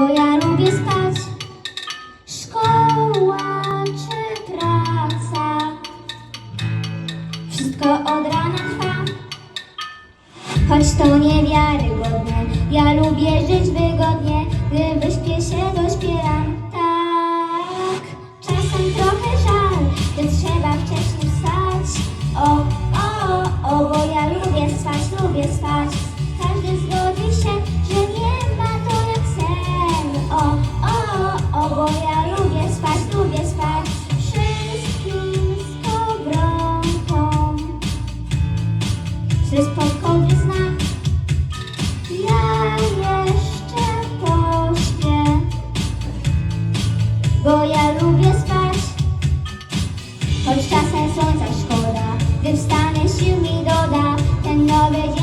bo ja lubię spać. Szkoła czy praca, wszystko od rana trwa. Choć to niewiarygodne, ja lubię żyć że spokojnie znam. Ja jeszcze pośpię, bo ja lubię spać, choć czasem słońca szkoda, gdy wstanę sił mi doda, ten nowy dzień.